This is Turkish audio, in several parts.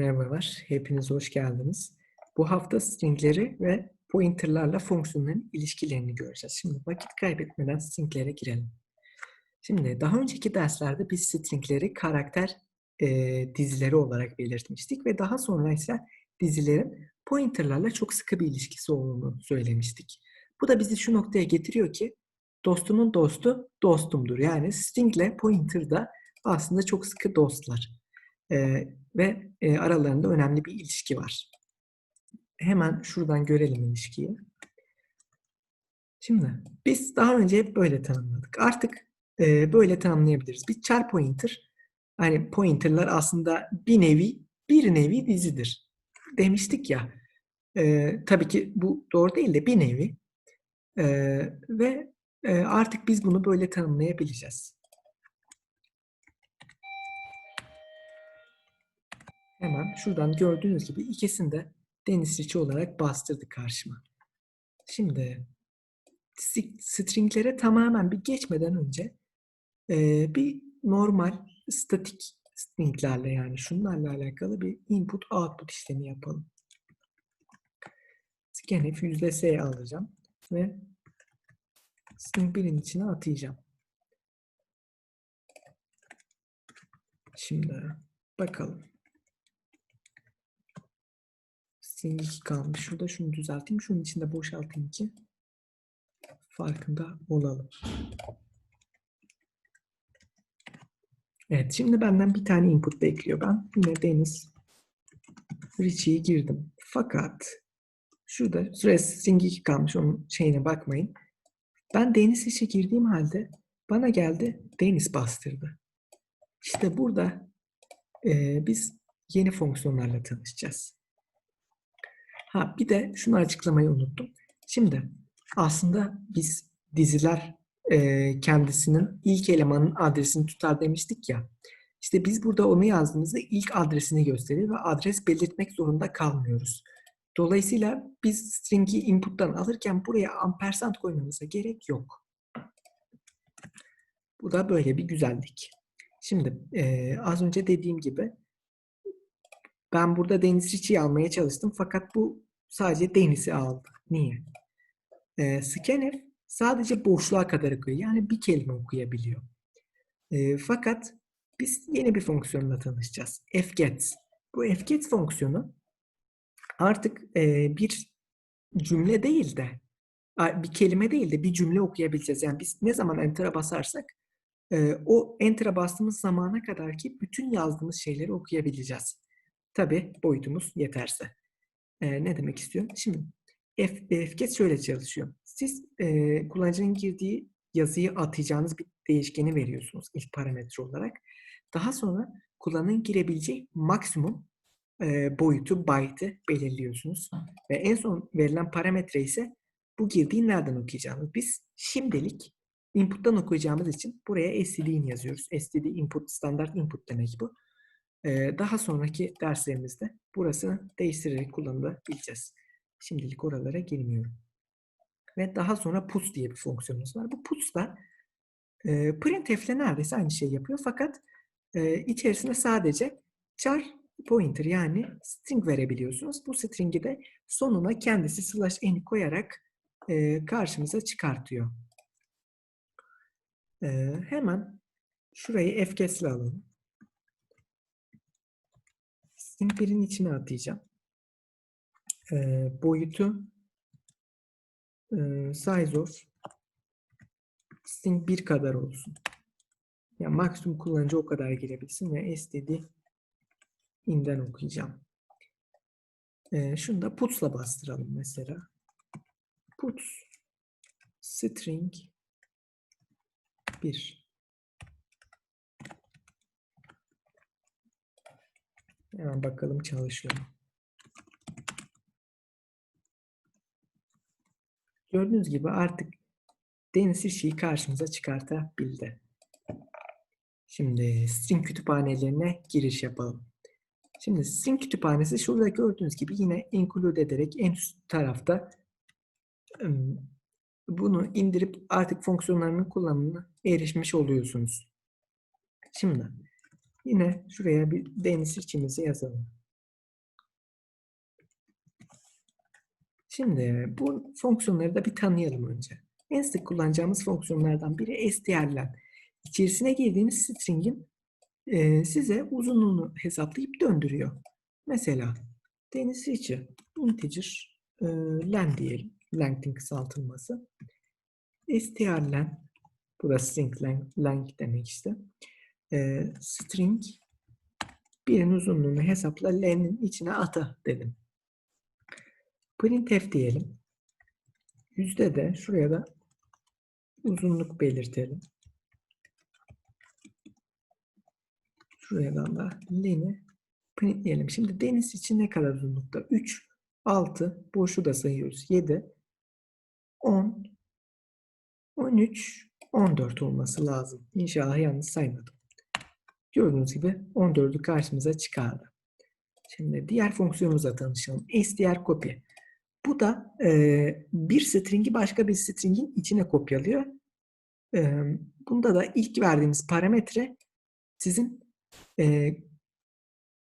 Merhabalar, hepiniz hoş geldiniz. Bu hafta stringleri ve pointerlarla fonksiyonların ilişkilerini göreceğiz. Şimdi vakit kaybetmeden stringlere girelim. Şimdi daha önceki derslerde biz stringleri karakter e, dizileri olarak belirtmiştik ve daha sonra ise dizilerin pointerlarla çok sıkı bir ilişkisi olduğunu söylemiştik. Bu da bizi şu noktaya getiriyor ki dostunun dostu dostumdur. Yani stringle pointer da aslında çok sıkı dostlar. Ve aralarında önemli bir ilişki var. Hemen şuradan görelim ilişkiyi. Şimdi biz daha önce hep böyle tanımladık. Artık e, böyle tanımlayabiliriz. Bir char pointer, hani pointerlar aslında bir nevi bir nevi dizidir demiştik ya. E, tabii ki bu doğru değil de bir nevi. E, ve e, artık biz bunu böyle tanımlayabileceğiz. Hemen şuradan gördüğünüz gibi ikisini de deniz içi olarak bastırdı karşıma. Şimdi stringlere tamamen bir geçmeden önce e, bir normal statik stringlerle yani şunlarla alakalı bir input output işlemi yapalım. Scanf S alacağım ve string 1'in içine atayacağım. Şimdi bakalım. String 2 kalmış. Şurada şunu düzelteyim. Şunun içinde boşaltayım ki farkında olalım. Evet, şimdi benden bir tane input bekliyor. Ben yine Deniz Richie'yi girdim. Fakat şurada string 2 kalmış. Onun şeyine bakmayın. Ben Deniz Richie girdiğim halde bana geldi Deniz bastırdı. İşte burada e, biz yeni fonksiyonlarla tanışacağız. Ha bir de şunu açıklamayı unuttum. Şimdi aslında biz diziler e, kendisinin ilk elemanın adresini tutar demiştik ya. İşte biz burada onu yazdığımızda ilk adresini gösterir ve adres belirtmek zorunda kalmıyoruz. Dolayısıyla biz string'i input'tan alırken buraya ampersand koymamıza gerek yok. Bu da böyle bir güzellik. Şimdi e, az önce dediğim gibi ben burada Deniz Richie'yi almaya çalıştım fakat bu sadece Deniz'i aldı. Niye? E, scanf sadece boşluğa kadar okuyor. Yani bir kelime okuyabiliyor. E, fakat biz yeni bir fonksiyonla tanışacağız. fget. Bu fget fonksiyonu artık e, bir cümle değil de bir kelime değil de bir cümle okuyabileceğiz. Yani biz ne zaman enter'a basarsak e, o enter'a bastığımız zamana kadar ki bütün yazdığımız şeyleri okuyabileceğiz. Tabi boyutumuz yeterse. E, ne demek istiyorum? Şimdi F, FGET şöyle çalışıyor. Siz e, kullanıcının girdiği yazıyı atayacağınız bir değişkeni veriyorsunuz ilk parametre olarak. Daha sonra kullanıcının girebileceği maksimum e, boyutu, byte'ı belirliyorsunuz. Ve en son verilen parametre ise bu girdiği nereden okuyacağımız. Biz şimdilik input'tan okuyacağımız için buraya std'in yazıyoruz. std input, standart input demek bu. Daha sonraki derslerimizde burasını değiştirerek kullanılabileceğiz. Şimdilik oralara girmiyorum. Ve daha sonra puts diye bir fonksiyonumuz var. Bu puts da printf ile neredeyse aynı şeyi yapıyor. Fakat içerisinde sadece char pointer yani string verebiliyorsunuz. Bu string'i de sonuna kendisi slash n'i koyarak karşımıza çıkartıyor. Hemen şurayı fkes ile alalım string 1'in içine atayacağım. Ee, boyutu e, size of string 1 kadar olsun. Yani maksimum kullanıcı o kadar girebilsin ve std inden okuyacağım. Ee, şunu da puts'la bastıralım mesela. Puts string 1 Hemen bakalım çalışıyor mu? Gördüğünüz gibi artık Deniz işi karşımıza çıkartabildi. Şimdi string kütüphanelerine giriş yapalım. Şimdi string kütüphanesi şurada gördüğünüz gibi yine include ederek en üst tarafta bunu indirip artık fonksiyonlarının kullanımına erişmiş oluyorsunuz. Şimdi Yine şuraya bir deniz içimizi yazalım. Şimdi bu fonksiyonları da bir tanıyalım önce. En sık kullanacağımız fonksiyonlardan biri strlen. İçerisine girdiğiniz string'in e, size uzunluğunu hesaplayıp döndürüyor. Mesela deniz içi integer e, len diyelim. Length'in kısaltılması. strlen burası string length, length demek işte. E, string birin uzunluğunu hesapla len'in içine ata dedim. Printf diyelim. Yüzde de şuraya da uzunluk belirtelim. Şuradan da len'i printleyelim. Şimdi deniz için ne kadar uzunlukta? 3, 6, boşu da sayıyoruz. 7, 10, 13, 14 olması lazım. İnşallah yanlış saymadım. Gördüğünüz gibi 14'ü karşımıza çıkardı. Şimdi diğer fonksiyonumuza tanışalım. str copy. Bu da e, bir stringi başka bir stringin içine kopyalıyor. E, bunda da ilk verdiğimiz parametre sizin e,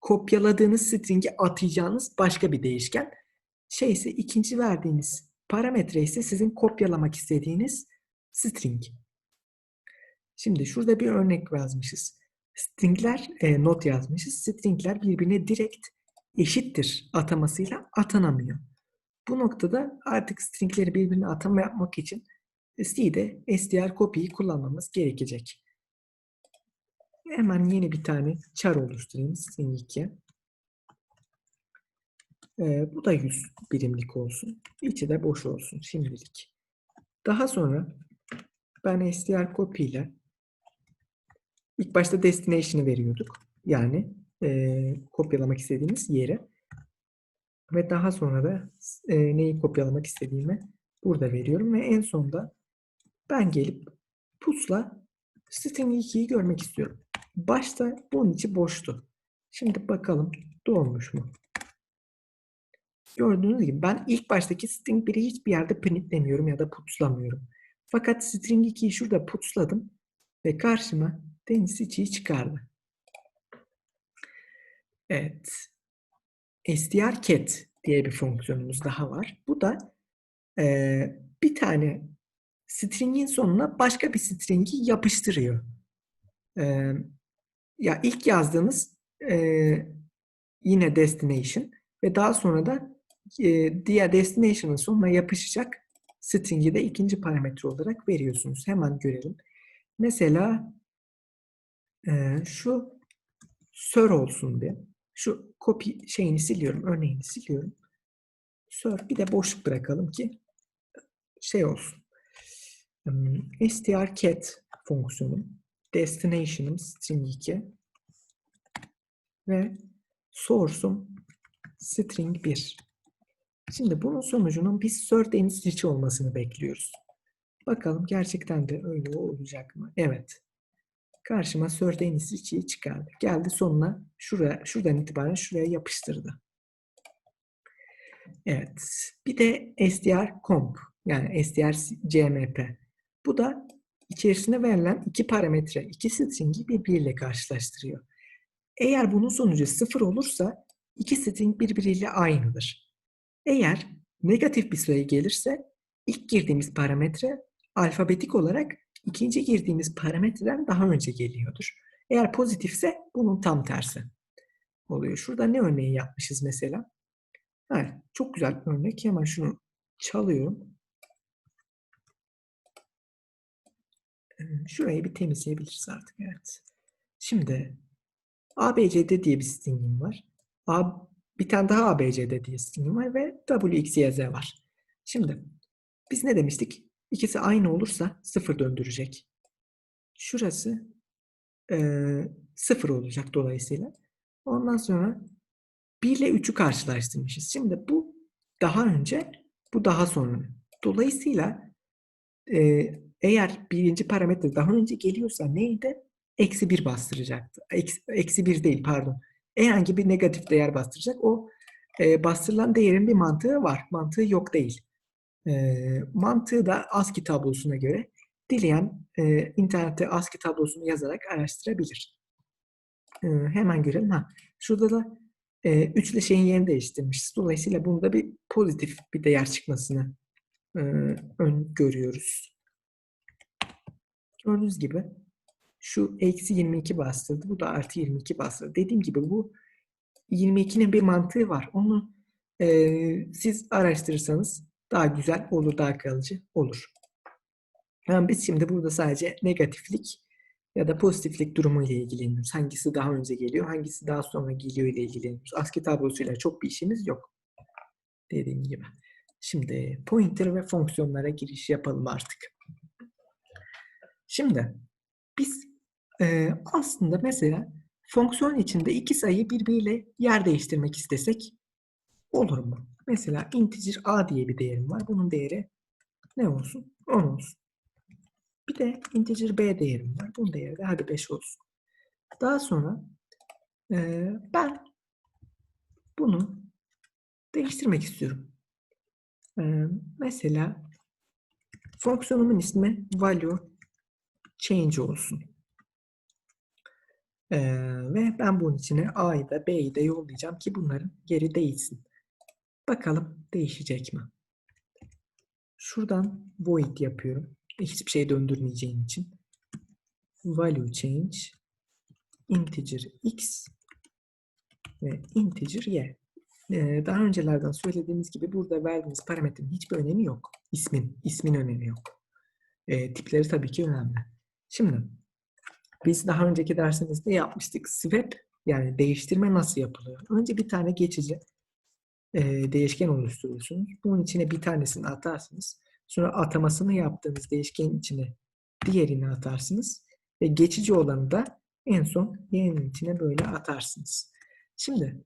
kopyaladığınız stringi atayacağınız başka bir değişken. Şey ise ikinci verdiğiniz parametre ise sizin kopyalamak istediğiniz string. Şimdi şurada bir örnek yazmışız. Stringler, e, not yazmışız. Stringler birbirine direkt eşittir atamasıyla atanamıyor. Bu noktada artık stringleri birbirine atama yapmak için C'de str copy'yi kullanmamız gerekecek. Hemen yeni bir tane char oluşturayım string 2. Ee, bu da 100 birimlik olsun. İçi de boş olsun şimdilik. Daha sonra ben str copy ile ilk başta destination'ı veriyorduk. Yani e, kopyalamak istediğimiz yere. Ve daha sonra da e, neyi kopyalamak istediğimi burada veriyorum. Ve en sonda ben gelip pusla string 2'yi görmek istiyorum. Başta bunun içi boştu. Şimdi bakalım dolmuş mu? Gördüğünüz gibi ben ilk baştaki string 1'i hiçbir yerde printlemiyorum ya da putslamıyorum. Fakat string 2'yi şurada putsladım ve karşıma deniz içiyi çıkardı. Evet. strcat diye bir fonksiyonumuz daha var. Bu da e, bir tane stringin sonuna başka bir stringi yapıştırıyor. E, ya ilk yazdığınız e, yine destination ve daha sonra da e, diğer destination'ın sonuna yapışacak string'i de ikinci parametre olarak veriyorsunuz. Hemen görelim. Mesela e, şu sir olsun diye. Şu copy şeyini siliyorum, örneğini siliyorum. Sir bir de boşluk bırakalım ki şey olsun. Um, strcat fonksiyonu destination'ım string 2 ve source'um string 1. Şimdi bunun sonucunun bir sort içi olmasını bekliyoruz. Bakalım gerçekten de öyle olacak mı? Evet. Karşıma sort içi çıkardı. Geldi sonuna şuraya, şuradan itibaren şuraya yapıştırdı. Evet. Bir de str comp yani str cmp. Bu da içerisine verilen iki parametre, iki stringi birbiriyle karşılaştırıyor. Eğer bunun sonucu sıfır olursa iki string birbiriyle aynıdır. Eğer negatif bir sayı gelirse ilk girdiğimiz parametre alfabetik olarak ikinci girdiğimiz parametreden daha önce geliyordur. Eğer pozitifse bunun tam tersi oluyor. Şurada ne örneği yapmışız mesela? Evet, çok güzel örnek. Hemen şunu çalıyorum. Şurayı bir temizleyebiliriz artık. Evet. Şimdi ABCD diye bir stringim var. A, bir tane daha ABCD diye stringim var ve WXYZ var. Şimdi biz ne demiştik? İkisi aynı olursa sıfır döndürecek. Şurası e, sıfır olacak dolayısıyla. Ondan sonra 1 ile 3'ü karşılaştırmışız. Şimdi bu daha önce, bu daha sonra. Dolayısıyla e, eğer birinci parametre daha önce geliyorsa neydi? Eksi bir bastıracaktı. Eksi, eksi bir değil pardon. Herhangi bir negatif değer bastıracak. O e, bastırılan değerin bir mantığı var. Mantığı yok değil. E, mantığı da ASCII tablosuna göre dileyen e, internette ASCII tablosunu yazarak araştırabilir. E, hemen görelim. Ha, şurada da e, 3 ile şeyin yerini değiştirmişiz. Dolayısıyla bunda bir pozitif bir değer çıkmasını e, öngörüyoruz. Gördüğünüz gibi şu eksi 22 bastırdı. Bu da artı 22 bastırdı. Dediğim gibi bu 22'nin bir mantığı var. Onu e, siz araştırırsanız daha güzel olur, daha kalıcı olur. Yani biz şimdi burada sadece negatiflik ya da pozitiflik durumu ile ilgileniyoruz. Hangisi daha önce geliyor, hangisi daha sonra geliyor ile ilgileniyoruz. ASCII tablosuyla çok bir işimiz yok. Dediğim gibi. Şimdi pointer ve fonksiyonlara giriş yapalım artık. Şimdi biz e, aslında mesela fonksiyon içinde iki sayı birbiriyle yer değiştirmek istesek olur mu? Mesela integer a diye bir değerim var. Bunun değeri ne olsun? 10 olsun. Bir de integer b değerim var. Bunun değeri de hadi 5 olsun. Daha sonra e, ben bunu değiştirmek istiyorum. E, mesela fonksiyonumun ismi value change olsun. Ee, ve ben bunun içine A'yı da B'yi de yollayacağım ki bunların geri değişsin. Bakalım değişecek mi? Şuradan void yapıyorum. Hiçbir şey döndürmeyeceğim için. Value change integer x ve integer y. Ee, daha öncelerden söylediğimiz gibi burada verdiğimiz parametrenin hiçbir önemi yok. İsmin, ismin önemi yok. Ee, tipleri tabii ki önemli. Şimdi biz daha önceki dersimizde yapmıştık. Swap yani değiştirme nasıl yapılıyor? Önce bir tane geçici e, değişken oluşturuyorsunuz. Bunun içine bir tanesini atarsınız. Sonra atamasını yaptığınız değişkenin içine diğerini atarsınız. Ve geçici olanı da en son yerinin içine böyle atarsınız. Şimdi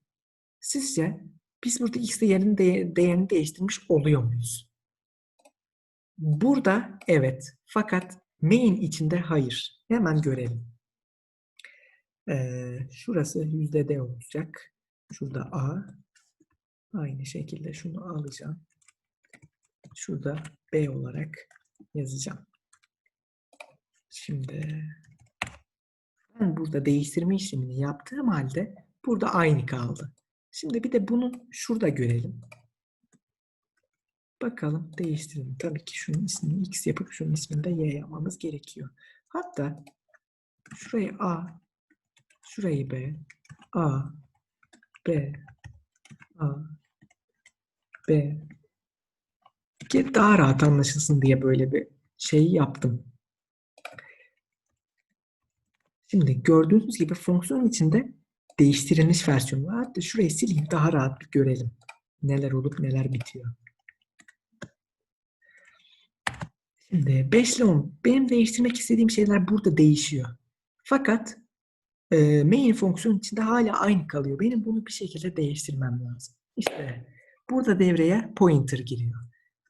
sizce biz burada x değerinin de değerini değiştirmiş oluyor muyuz? Burada evet. Fakat main içinde hayır. Hemen görelim. Ee, şurası yüzde d olacak. Şurada a. Aynı şekilde şunu alacağım. Şurada b olarak yazacağım. Şimdi ben burada değiştirme işlemini yaptığım halde burada aynı kaldı. Şimdi bir de bunu şurada görelim. Bakalım değiştirelim. Tabii ki şunun ismini x yapıp şunun ismini de y yapmamız gerekiyor. Hatta şurayı a, şurayı b, a, b, a, b ki daha rahat anlaşılsın diye böyle bir şey yaptım. Şimdi gördüğünüz gibi fonksiyon içinde değiştirilmiş versiyonu var. Hatta şurayı sileyim daha rahat bir görelim. Neler olup neler bitiyor. Şimdi 5 ile 10. Benim değiştirmek istediğim şeyler burada değişiyor. Fakat main fonksiyon içinde hala aynı kalıyor. Benim bunu bir şekilde değiştirmem lazım. İşte burada devreye pointer giriyor.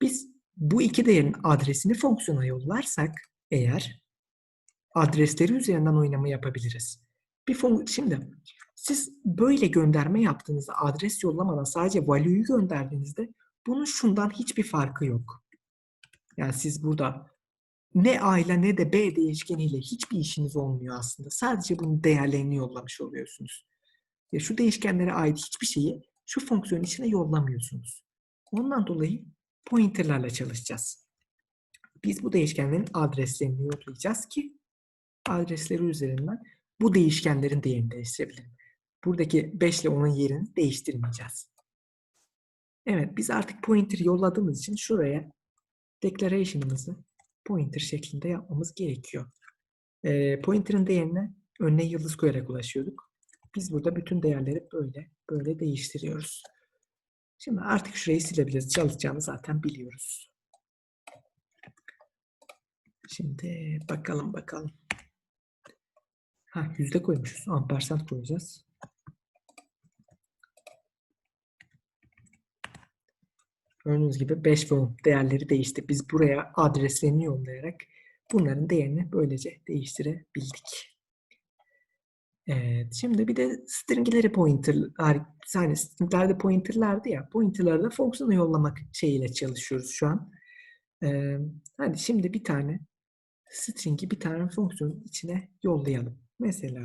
Biz bu iki değerin adresini fonksiyona yollarsak eğer adresleri üzerinden oynama yapabiliriz. Bir fon şimdi siz böyle gönderme yaptığınızda adres yollamadan sadece value'yu gönderdiğinizde bunun şundan hiçbir farkı yok. Yani siz burada ne A ile ne de B değişkeniyle hiçbir işiniz olmuyor aslında. Sadece bunun değerlerini yollamış oluyorsunuz. Ya şu değişkenlere ait hiçbir şeyi şu fonksiyon içine yollamıyorsunuz. Ondan dolayı pointerlarla çalışacağız. Biz bu değişkenlerin adreslerini yollayacağız ki adresleri üzerinden bu değişkenlerin değerini değiştirebilirim. Buradaki 5 ile 10'un yerini değiştirmeyeceğiz. Evet biz artık pointer yolladığımız için şuraya declaration'ımızı pointer şeklinde yapmamız gerekiyor. E, pointer'ın değerine önüne yıldız koyarak ulaşıyorduk. Biz burada bütün değerleri böyle böyle değiştiriyoruz. Şimdi artık şurayı silebiliriz. Çalışacağını zaten biliyoruz. Şimdi bakalım bakalım. Ha yüzde koymuşuz. Ampersand koyacağız. Gördüğünüz gibi 5 ve 10 değerleri değişti. Biz buraya adreslerini yollayarak bunların değerini böylece değiştirebildik. Evet, şimdi bir de stringleri pointerlar, yani stringlerde pointerlardı ya, pointerları da fonksiyonu yollamak şeyiyle çalışıyoruz şu an. Ee, hadi şimdi bir tane stringi bir tane fonksiyonun içine yollayalım. Mesela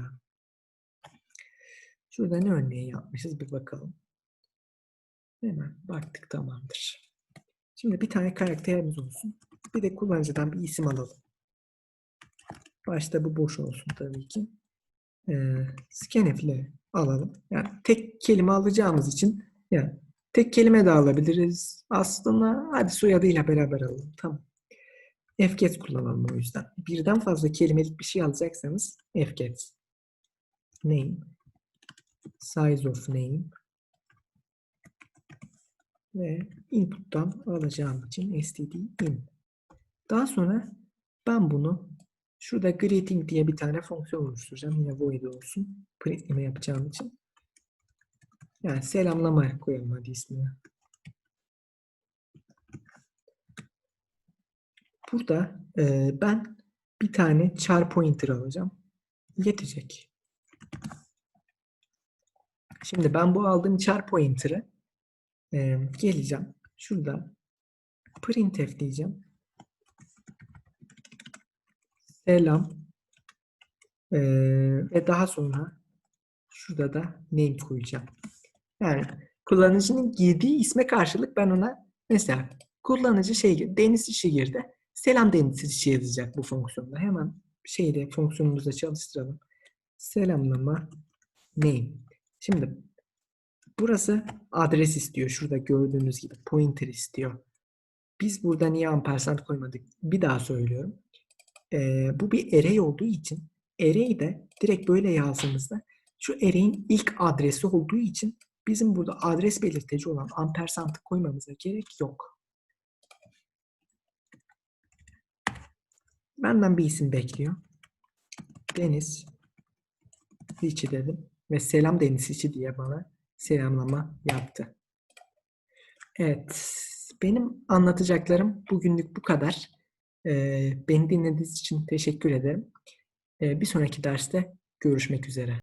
Şurada ne örneği yapmışız bir bakalım. Hemen baktık tamamdır. Şimdi bir tane karakterimiz olsun. Bir de kullanıcıdan bir isim alalım. Başta bu boş olsun tabii ki. Ee, scanf ile alalım. Yani tek kelime alacağımız için yani tek kelime de alabiliriz. Aslında hadi soyadıyla beraber alalım. Tamam. fget kullanalım o yüzden. Birden fazla kelimelik bir şey alacaksanız fget. Name. Size of name. Ve input'tan alacağım için std in. Daha sonra ben bunu şurada greeting diye bir tane fonksiyon oluşturacağım. Yine void olsun. Printleme yapacağım için. Yani selamlama koyalım hadi ismini. Burada e, ben bir tane char pointer alacağım. Yetecek. Şimdi ben bu aldığım char pointer'ı e, geleceğim. Şurada printf diyeceğim. Selam. E, ve daha sonra şurada da name koyacağım. Yani kullanıcının girdiği isme karşılık ben ona mesela kullanıcı şey Deniz işi girdi. Selam Deniz işi yazacak bu fonksiyonda. Hemen şeyde fonksiyonumuzda çalıştıralım. Selamlama name. Şimdi burası adres istiyor. Şurada gördüğünüz gibi pointer istiyor. Biz burada niye ampersand koymadık? Bir daha söylüyorum. Ee, bu bir array olduğu için array de direkt böyle yazdığımızda şu array'in ilk adresi olduğu için bizim burada adres belirteci olan ampersand'ı koymamıza gerek yok. Benden bir isim bekliyor. Deniz Richie dedim ve selam Deniz Richie diye bana selamlama yaptı. Evet, benim anlatacaklarım bugünlük bu kadar. Beni dinlediğiniz için teşekkür ederim. Bir sonraki derste görüşmek üzere.